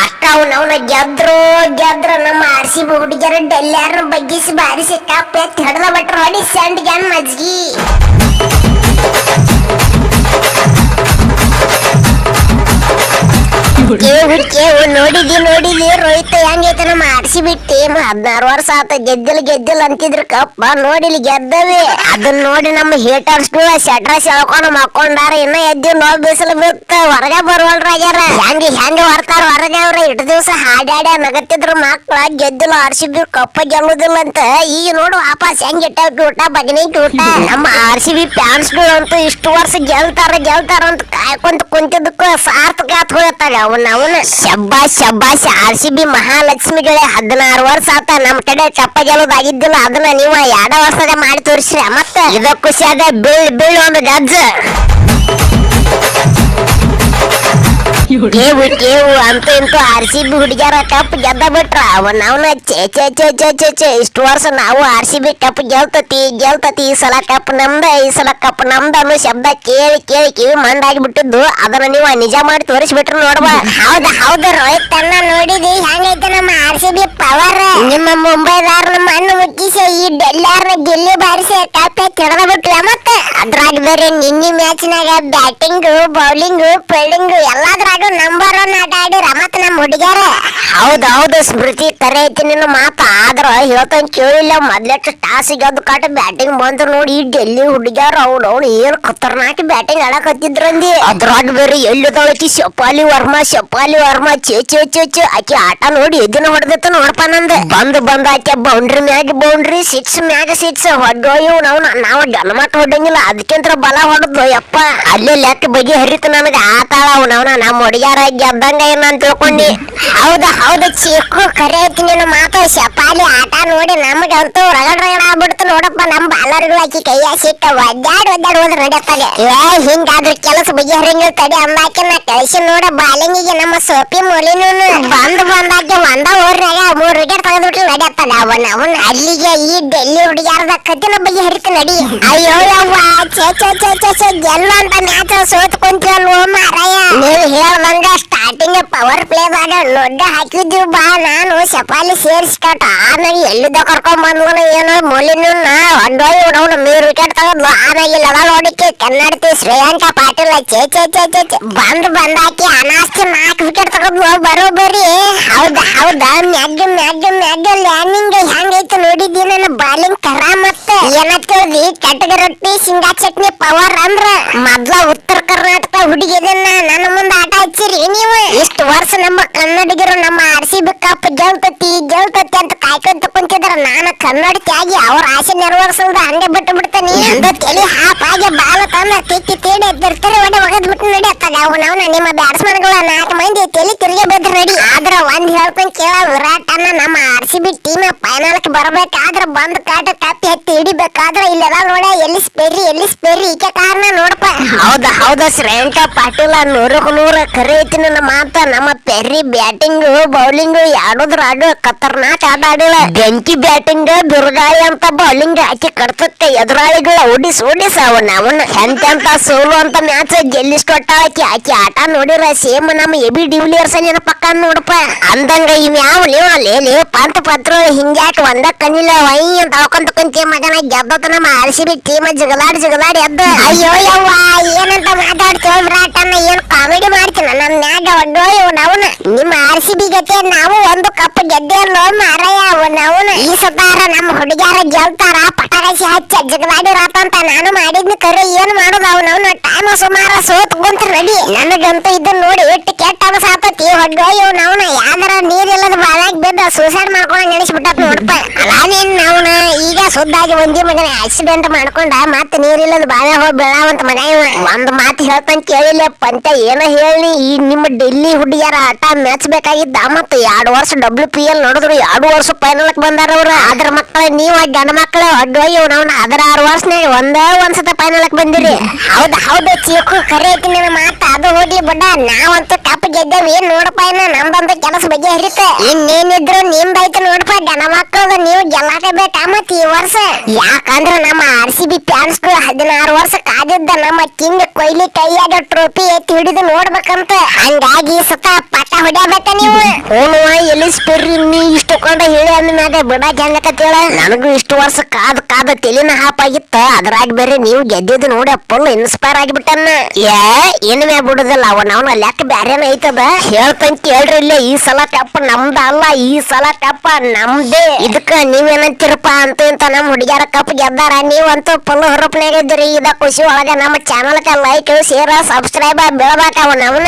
ಅಷ್ಟ ಅವ್ನ ಅವನ ಗೆದ್ರು ಗೆದ್ರ ನಮ್ಮ ಆರ್ ಸಿ ಡೆಲ್ಲಾರ ಬಗ್ಗಿಸಿ ಬಾರಿಸಿ ಕಪ್ ಹಿಡ್ದ ಬಿಟ್ರ ಹೊಡಿ ಸಂಡ್ಗ್ಯಾನ್ ಮಜ್ಗಿ? ಕೇವು ನೋಡಿದಿ ನೋಡಿದಿ, ರೋಹಿತ್ ಹೆಂಗೈತೆ ನಮ್ಮ ಆರ್ಸಿ ಬಿಟ್ಟಿ? ಹದಿನಾರು ವರ್ಷ ಆತ, ಗೆದ್ದಿಲ್ ಗೆದ್ದಿಲ್ ಅಂತಿದ್ರ, ಕಪ್ಪ ನೋಡಿಲಿ, ಗೆದ್ದವಿ. ಅದನ್ನ ನೋಡಿ ನಮ್ಮ ಹೇಟರ್ಸ್ ಶಟ್ರ ಸೆಳ್ಕೊಂಡು ಮಕ್ಕೊಂಡಾರ, ಇನ್ನ ಎದ್ದು ನೋಡ್ ಬಿಸಿಲು ಬಿತ್ತ ಹೊರಗೆ ಬರುವಲ್ರಾಗ್ಯಾರ ಹೆಂಗ ಹೆಂಗ ಹೊರತಾರ ಹೊರಗೆ ಅವ್ರ? ಇಟ್ಟು ದಿವಸ ಹಾಡ್ಯಾಡ್ಯ, ನಗತ್ತಿದ್ರ ಮಕ್ಳ, ಗೆದ್ದಿಲ್ಲ ಆರ್ಸಿಬಿ ಕಪ್ಪ ಗೆಲ್ಲುದಿಲ್ಲ ಅಂತ. ಈಗ ನೋಡು, ವಾಪಸ್ ಹೆಂಗ್ ಇಟ್ಟ ಟೂಟ ಬಗ್ನಿ ಟೂಟ ನಮ್ಮ ಆರ್ಸಿಬಿ ಸಿ ಫ್ಯಾನ್ಸ್ ಅಂತೂ ಇಷ್ಟು ವರ್ಷ ಗೆಲ್ತಾರ ಗೆಲ್ತಾರ ಅಂತ ಕಾಯ್ಕೊಂತ ಕುಂತಿದ್ದಕ್ಕೂ ಸಾರ್ಥಕ ಆತ್ ಅವನ್ನ ಅವನ ಅವನ ಶಬ್ಬಾಶ್ ಶಬ್ಬಾಸ್ ಆರ್ ಸಿ ಬಿ ಮಹಾಲಕ್ಷ್ಮಿಗಳೇ, ಹದಿನಾರು ವರ್ಷ ಆತ. ನಮ್ ಕಡೆ ಚಪ್ಪ ಗೆಲ್ಲೋದಾಗಿದ್ದಿಲ್ಲ, ಅದನ್ನ ನೀವು ಎರಡ ವರ್ಷದ ಮಾಡಿ ತೋರಿಸ್ರಿ. ಮತ್ತ ಇದ ಖುಷಿ ಅದ ಬೀಳ್ ಬೀಳ್ ಒಂದು ಗಜ್ಜ. ಕೇವು ಹುಡ್ಗಿವು ಅಂತೂ ಇಂತೂ ಆರ್ ಸಿ ಬಿ ಹುಡುಗಿಯರ ಕಪ್ ಗೆದ್ದ ಬಿಟ್ರ. ಅವನ್ ಅವನ ಚೇ ಚೇ ಚೇ ಚೇ ಚೇ ಚೇ ಇಷ್ಟು ವರ್ಷ ನಾವು ಆರ್ ಸಿ ಬಿ ಕಪ್ ಗೆಲ್ತತಿ ಗೆಲ್ತತಿ. ಈ ಸಲ ಕಪ್ ನಮ್ದ, ಈ ಸಲ ಕಪ್ ನಮ್ದ ಅನ್ನೋ ಶಬ್ದ ಕೇಳಿ ಕೇಳಿ ಕಿವಿ ಮಂಡಾಗಿ ಬಿಟ್ಟಿದ್ದು ಅದನ್ನ ನೀವು ನಿಜ ಮಾಡಿ ತೋರಿಸ್ಬಿಟ್ರು ನೋಡ್ಬಾ. ಹೌದ, ಹೌದು ರೋಹಿತ್ ತನ್ನ ನೋಡಿದಿ? ಹೆಂಗೈತೆ ನಮ್ಮ ಆರ್ ಸಿ ಬಿ ಪವರ್ ನಿಮ್ಮ ಮುಂಬೈದಾರ ನಮ್ಮ ಅಣ್ಣ ಮುಚ್ಚಿಸಿ ಈ ಡೆಲ್ಲಾರ್ನ ಗೆಲ್ಲಿ ಬಾರಿಸಿ ಕಪ್ ಕೆಡದ ಬಿಟ್ಲ ಮತ್ತೆ? ಅದ್ರಾಗ ಬೇರೆ ನಿನ್ನೆ ಮ್ಯಾಚ್ನಾಗ ಬ್ಯಾಟಿಂಗ್, ಬೌಲಿಂಗ್, ಫೀಲ್ಡಿಂಗ್ ಎಲ್ಲಾದ್ರಾಗ ನಂಬರ್ ಒನ್ ಆಟ ಆಡಿರ ಮತ್ತ ನಮ್ಮ ಹುಡುಗ್ಯಾರ. ಹೌದ್ ಹೌದು ಸ್ಮೃತಿ ಕರೆ ಐತಿ ನಿನ್ನ ಮಾತ. ಆದ್ರ ಹೇಳ್ತಾನ ಕೇಳಿಲ್ಲ ಮೊದ್ಲೆಟ್ಟು ಟಾಸ್ ಗೆದ್ದು ಕಾಟ ಬ್ಯಾಟಿಂಗ್ ಬಂದ್ರು ನೋಡಿ ಈ ಡೆಲ್ಲಿ ಹುಡುಗ್ಯಾರ ಅವ್ನು ಅವ್ನು ಏನ್ ಖತರ್ನಾಕ್ ಬ್ಯಾಟಿಂಗ್ ಆಡಕತ್ತಿದ್ರಂದಿ. ಅದ್ರಾಗ ಬೇರೆ ಎಲ್ಲಿದಳಕಿ ಶಪಾಲಿ ವರ್ಮಾ ಶಪಾಲಿ ವರ್ಮಾ ಚೇ ಚೇ ಚೇ ಚೇ ಆಕಿ ಆಟ ನೋಡಿ ಎದಿನ ಹೊಡೆದತ್ತ ನೋಡಪ್ಪ ನಂದ. ಬಂದ್ ಬಂದ್ ಆಕೆ ಬೌಂಡ್ರಿ ಮ್ಯಾಗ ಬೌಂಡ್ರಿ ಸಿಕ್ಸ್ ಮ್ಯಾಗ ಸಿಕ್ಸ್ ಹೊಡ್ಡೋಯು ನಾವು ನಾವು ಗಣಮಟ್ ಹೊಡಂಗಿಲ್ಲ ಅದಕ್ಕಿಂತ ಬಲ ಹೊಡೆದ್ವು ಯಪ್ಪ. ಅಲ್ಲೇ ಲೆಕ್ಕ ಬಗೆ ಹರಿತು ನನಗ ಆತಾಳ ಅವನವನ ನಮ್ಮ ಹುಡುಗ್ಯಾರ ಗೆದ್ದಂಗ ಅಂತ ತಿಳ್ಕೊಂಡಿ. ಹೌದ, ಹೌದು ಚಿಕ್ಕು ಕರೆ ಐತಿ ನಿನ್ನ ಮಾತು. ಶಪಾಲಿ ಆಟ ನೋಡಿ ನಮಗಂತೂ ರಗಡ್ ರಗಡ ಆಗ್ಬಿಡ್ತು ನೋಡಪ್ಪ ನಮ್ಮ ಬಾಲರ್ಗಳು ಆಕಿ ಕೈಯ ಸಿಕ್ಕ ಒದ್ದಾಡ್ ಒದ್ದಾಡ್ ಹೋದ್ರೆ ನಡೆಯತ್ತಾಗ ಏ, ಹಿಂಗಾದ್ರ ಕೆಲಸ ಬಗೆಹರಿಂಗ ತಡಿ ಅಂದಾಕೆ ನಾ ಕಳಿಸಿ ನೋಡ ಬಾಲಿಂಗಿಗೆ ನಮ್ಮ ಸೋಪಿ ಮೊಲಿನೂ ಬಂದು ಬಂದಾಕೆ ಒಂದ ಊರ್ನಾಗ ಮೂರ್ ವಿಕೆಟ್ ತೆಗೆದ್ಬಿಟ್ರು ನಡೆಯತ್ತಲ್ಲ ಅವನ, ಅವನ್ ಅಲ್ಲಿಗೆ ಈ ಡೆಲ್ಲಿ ಹುಡುಗ್ಯಾರದ ಕತ್ತಿನ ಬಗೆಹರಿತು ನಡಿ. ಅಯ್ಯೋ, ಯವ್ವ ಚೇ ಚೇ ಚೇ ಚೇ ಗೆಲ್ಲ ಅಂತ ಮ್ಯಾಚ್ ಸೋತ್ ಕುಂತೀವಲ್ವೋ ಮಾರಾಯ. ನೀವು ಹೇಳ್ದಂಗ ಸ್ಟಾರ್ಟಿಂಗ್ ಪವರ್ ಪ್ಲೇದಾಗ ಲೊಡ್ಡ ಹಾಕಿದ್ವಿ ಬಾ, ನಾನು ಶಪಾಲಿ ಸೇರಿಸ್ಕಟ ಆಮೇಲೆ ಎಲ್ಲಿದ್ದ ಕರ್ಕೊಂಡ್ ಬಂದ್ವನ ಏನೋ ಮೊಲಿನ ಹೊಡ್ಡೋಯ್ ಅವನು ಮೂರ್ ವಿಕೆಟ್ ತಗೊಂಡ್ ಆಮೇಲೆ ಲಡ ನೋಡಿಕೆ ಕನ್ನಡತಿ ಶ್ರೇಯಾಂಕ ಪಾಟೀಲ್ ಚೇ ಚೇ ಚೇ ಚೇ ಬಂದ್ ಬಂದಾಕಿ ಅನಾಸ್ತಿ ನಾಲ್ಕು ವಿಕೆಟ್ ತಗೊಂಡು ಬರೋಬರಿ ಹೌದಾ ಹೌದಾ, ಮ್ಯಾಗ್ ಮ್ಯಾಗ್ ಮ್ಯಾಗ್ ಲ್ಯಾಂಡಿಂಗ್ ಹೆಂಗೈತೆ ನೋಡಿದ್ದಿ ನನ್ನ ಬಾಲಿಂಗ್ ಕರ ಮತ್ತೆ. ಏನಂತ ಕೇಳ್ದಿ ಕಟ್ಟಗ ರೊಟ್ಟಿ ಶೇಂಗಾ ಚಟ್ನಿ ಪವರ್ ಅಂದ್ರ ಮೊದ್ಲ ಉತ್ತರ ಕರ್ನಾಟಕ ಹುಡುಗಿದನ್ನ ನನ್ನ ಹಚ್ಚಿರಿ. ನೀವು ಇಷ್ಟು ವರ್ಷ ನಮ್ಮ ಕನ್ನಡಿಗರು ನಮ್ಮ ಆರ್ ಸಿ ಬಿ ಕಪ್ ಗೆಲ್ತತಿ ಗೆಲ್ತತಿ ಅಂತ ಕಾಯ್ಕೊಂತ ಕುಂತಿದ್ರ. ನಾನು ಕನ್ನಡ ತ್ಯಾಗಿ ಅವ್ರ ಆಸೆ ನೆರವೇರಿಸಲ್ದ ಹಂಗೆ ಬಿಟ್ಟು ಬಿಡ್ತಾನೆ. ಅಂದ ತಲೆ ಹಾಪ್ ಆಗಿ ಬಾಲ ತಂದ ತಿಕ್ಕಿ ತೇಡಿ ಎದ್ದಿರ್ತಾರೆ ಒಡೆ ಒಗದ್ ಬಿಟ್ಟು ನಡೆಯತ್ತದ ಅವು ನಾವು ನಿಮ್ಮ ಬ್ಯಾಟ್ಸ್ಮನ್ಗಳ ನಾಲ್ಕು ಮಂದಿ ತಲೆ ತಿರುಗಿ ಬಿದ್ದು ನಡಿ. ಆದ್ರ ಒಂದ್ ಹೇಳ್ಕೊಂಡ್ ಕೇಳ ವಿರಾಟ್ ಅನ್ನ ನಮ್ಮ ಆರ್ ಸಿ ಬಿ ಟೀಮ್ ಫೈನಲ್ಕ್ಕೆ ಬರ್ಬೇಕಾದ್ರ ಬಂದ್ ಕಾಟ ಕಪ್ಪಿ ಹತ್ತಿ ಹಿಡಿಬೇಕಾದ್ರ ಇಲ್ಲೆಲ್ಲ ನೋಡ ಎಲ್ಲಿ ಸ್ಪೆರಿ ಎಲ್ಲಿ ಸ್ಪೆರಿ. ಈಕೆ ಕಾರಣ ನೋಡಪ್ಪ. ಹೌದ ಹೌದ ಶ್ರೇಯಾಂಕ ಪಾಟೀಲ ನೂರಕ್ಕೆ ನೂರ ಕರೆ ಐತಿ ನನ್ನ ಮಾತ. ನಮ್ಮ ಪೆರ್ರಿ ಬ್ಯಾಟಿಂಗ್, ಬೌಲಿಂಗ್, ಆಡೋದ್ರ ಆಡು. ಖತರ್ನಾಕ್ ಆಟ ಆಡಿಲ್ಲ. ಬೆಂಕಿ ಬ್ಯಾಟಿಂಗ್ ದುರ್ಗಾಳಿ ಅಂತ ಬೌಲಿಂಗ್ ಹಾಕಿ ಕಡ್ತಕ್ಕ ಎದುರಾಳಿಗಳ ಓಡಿಸ್ ಓಡಿಸ್ ಅವನ ಅವನ. ಎಂತ ಸೋಲು ಅಂತ ಮ್ಯಾಚ್ ಗೆಲ್ಲಿಸ್ಟ್ ಒಟ್ಟ ಆಕಿ. ಆಕಿ ಆಟ ನೋಡಿರ, ಸೇಮ್ ನಮ್ಮ ಎಬಿ ಡಿವಿಲಿಯರ್ಸ್ ಏನ ಪಕ್ಕ ನೋಡಪ್ಪ. ಅಂದಂಗ ಇವ್ ಯಾವ ಲೇವ ನೀವು ಪಂತ ಪತ್ರ ಹಿಂಗ್ಯಾಕ ಒಂದ ಕಣ್ಣಿಲ್ಲ. ವೈ ಅಂತ ಅಳ್ಕೊಂತ ಕುಂತಿ ಮಗನ ಗೆದ್ದತ ನಮ್ಮ ಆರ್ ಸಿ ಬಿ ಟೀಮ್ ಜಗಲಾಡಿ ಜಗಲಾಡಿ ಎದ್ದ, ಅಯ್ಯೋ ಯವ್ವ, ಏನಂತ ಮಾತಾಡ್ತೀವ ಬ್ರಾಟನ್ನ ಏನ್ ಕಾಮಿಡಿ ಮಾಡ್ತೀನ? ನಮ್ ಮ್ಯಾಗ ಒಡ್ಡೋ ಅವನ. ನಿಮ್ಮ ಆರ್ ಸಿ ಬಿ ಜೊತೆ ನಾವು ಒಂದು ಕಪ್ ಗೆದ್ದೆ ಅಲ್ಲೋ ಮಾರಾಯ ಅವನ ಈ ಸತಾರ ನಮ್ಮ ಹುಡುಗ್ಯಾರ ಗೆಲ್ತಾರ ಪಟಾಕಸಿ ಹಚ್ಚ ಜಗಲಾಡಿ ರಾತಂತ ನಾನು ಮಾಡಿದ್ನ ಕರೆ, ಏನ್ ಮಾಡೋದು ಅವನವನ ಟೈಮ್ ಸುಮಾರ ಸೋತ್ ಕುಂತ ರೆಡಿ ನನಗಂತೂ ಇದನ್ನ ನೋಡಿ ಎಷ್ಟು ಕೆಟ್ಟ ಅನಸಾತತಿ ಹೊಡ್ಡೋ ಅವನ. ಯಾವ್ದಾರ ನೀರಿಲ್ಲದ ಬಾಳಾಗಿ ಬಿದ್ದ ಸೂಸೈಡ್ ಮಾಡ್ಕೊಂಡ್ ನೆನೆಸ್ಬಿಟ್ಟತ್ ನೋಡಪ್ಪ ಅಲಾನೇನ್ ಅವನ? ಈಗ ಸುದ್ದಾಗಿ ಒಂದಿ ಮಗನ ಆಕ್ಸಿಡೆಂಟ್ ಮಾಡ್ಕೊಂಡ ಮತ್ತೆ ನೀರಿಲ್ಲದ ಬಾಳೆ ಹೋಗಿ ಬೀಳಾವಂತ ಮನೆ ಇವ ಒಂದ್ ಮಾತು ಹೇಳ್ತಾನೆ ಕೇಳಿಲ್ಲ ಪಂತ ಏನ ಹೇಳಿ ಈ ನಿಮ್ಮ ಡೆಲ್ಲಿ ಹುಡುಗಿಯರ ಆಟ ಮ್ಯಾಚ್ ಬೇಕಾಗಿದ್ದ ಮತ್ತ ಎರಡು ವರ್ಷ ಡಬ್ಲ್ಯೂ ಪಿ ಎಲ್ ನೋಡಿದ್ರು ಎರಡು ವರ್ಷ ಫೈನಲ್ ಬಂದಾರ ಅವ್ರ. ಅದ್ರ ಮಕ್ಕಳ ನೀವ್, ಗಂಡ ಮಕ್ಕಳ ಹೊಡ್ಡೋಗಿ ಅವ್ನ. ಅದರ ಆರು ವರ್ಷನಾಗ ಒಂದೇ ಒಂದ್ಸತ ಫೈನಲ್ ಬಂದಿರಿ. ಹೌದ, ಹೌದು, ಚೀಕು, ಕರೆ ಐತಿ ನಿನ್ನ ಮಾತು. ಅದು ಹೋಗ್ಲಿ ಬಡ. ನಾವಂತೂ ಗೆದ್ದೇವಿ ನೋಡಪ್ಪ ಇನ್ನ? ನಮ್ದಂತ ಕೆಲಸ ಬಗ್ಗೆ ಹರಿತ. ಇನ್ನೇನಿದ್ರು ನಿಮ್ದೈತೆ ನೋಡಪ್ಪ ಗಣ ಮಕ್ಕಳು ನೀವು ಗೆಲ್ಲಾಕಬೇಕಾ ಮತ್ ಈ ವರ್ಷ. ಯಾಕಂದ್ರ ನಮ್ಮ ಆರ್ ಸಿ ಬಿ ಫ್ಯಾನ್ಸ್ ಹದಿನಾರು ವರ್ಷ ಕಾದಿದ್ದ ನಮ್ಮ ಕಿಂಗ್ ಕೊಹ್ಲಿ ಕೈಯಾಗ ಟ್ರೋಫಿ ಎತ್ತಿ ಹಿಡಿದು ನೋಡ್ಬೇಕಂತ. ಹಂಗಾಗಿ ಸತ ಪಟ ಹೊಡ್ಯಾಬೇಕ ನೀವು. ಹ್ಞೂ ಎಲ್ಲಿ ಸ್ಪಿರ್ರಿ ನೀ ಇಷ್ಟು ಕೊಂಡ ಹೇಳಿ ಅಂದ್ಮ್ಯಾಗ ಬಿಡಾಕ್ ಹೆಂಗಕತ್ತೇಳ ನನಗೂ ಇಷ್ಟು ವರ್ಷ ಕಾದು ಕಾದ ತೆಲಿನ ಹಾಪಾಗಿತ್ತ ಅದ್ರಾಗ ಬೇರೆ ನೀವು ಗೆದ್ದಿದ್ದು ನೋಡಿ ಫುಲ್ ಇನ್ಸ್ಪೈರ್ ಆಗಿಬಿಟ್ಟನ್ನ. ಏ ಏನು ಮ್ಯಾ ಬಿಡುದಿಲ್ಲ. ಅವನ ಅವನ ಲೆಕ್ಕ ಬ್ಯಾರೇನ ಐತದ. ಹೇಳ್ತಂತ ಕೇಳ್ರಿ ಇಲ್ಲೇ ಈ ಸಲ ಕಪ್ಪ ನಮ್ದ ಅಲ್ಲ ಈ ಸಲ ಕಪ್ಪ ನಮ್ದೇ. ಇದಕ್ಕ ನೀವೇನಂತೀರಪ್ಪ ಅಂತ ಇಂತ ನಮ್ಮ ಹುಡುಗ್ಯಾರ ಕಪ್ ಗೆದ್ದಾರ. ನೀವಂತೂ ಫುಲ್ ಹುರುಪ್ನಾಗ ಇದ್ರಿ ಇದ ಖುಷಿ ಒಳಗ ನಮ್ಮ ಚಾನಲ್ಕ ಲೈಕ್ ಶೇರ್ ಸಬ್ಸ್ಕ್ರೈಬ್ ಬೀಳ್ಬೇಕ ಅವನ ಅವನ